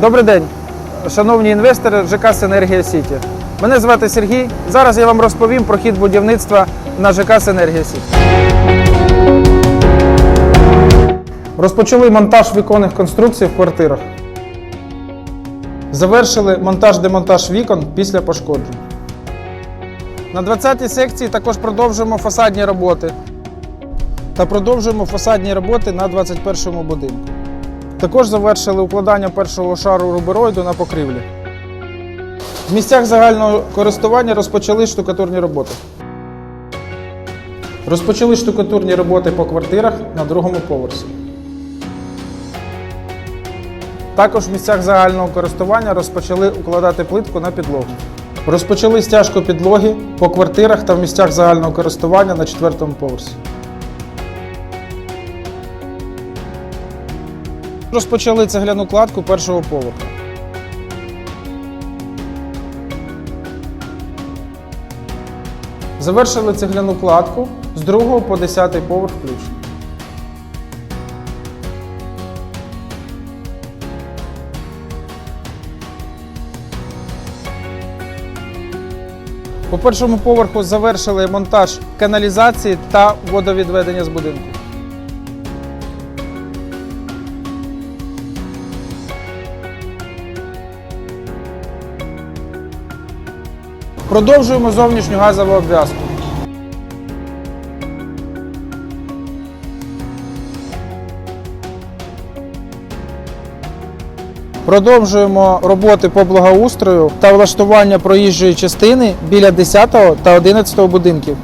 Добрий день, шановні інвестори ЖК Синергія Сіті. Мене звати Сергій. Зараз я вам розповім про хід будівництва на ЖК Синергія Сіті. Розпочали монтаж віконних конструкцій в квартирах. Завершили монтаж-демонтаж вікон після пошкоджень. На 20-й секції також продовжуємо фасадні роботи та продовжуємо фасадні роботи на 21-му будинку. Також завершили укладання першого шару рубероїду на покрівлі. В місцях загального користування розпочали штукатурні роботи. Розпочали штукатурні роботи по квартирах на другому поверсі. Також в місцях загального користування розпочали укладати плитку на підлогу. Розпочали стяжку підлоги по квартирах та в місцях загального користування на четвертому поверсі. Розпочали цегляну кладку першого поверху. Завершили цегляну кладку з 2 по 10 поверх включно. По першому поверху завершили монтаж каналізації та водовідведення з будинку. Продовжуємо зовнішню газову обв'язку. Продовжуємо роботи по благоустрою та влаштування проїжджої частини біля 10 та 11 будинків.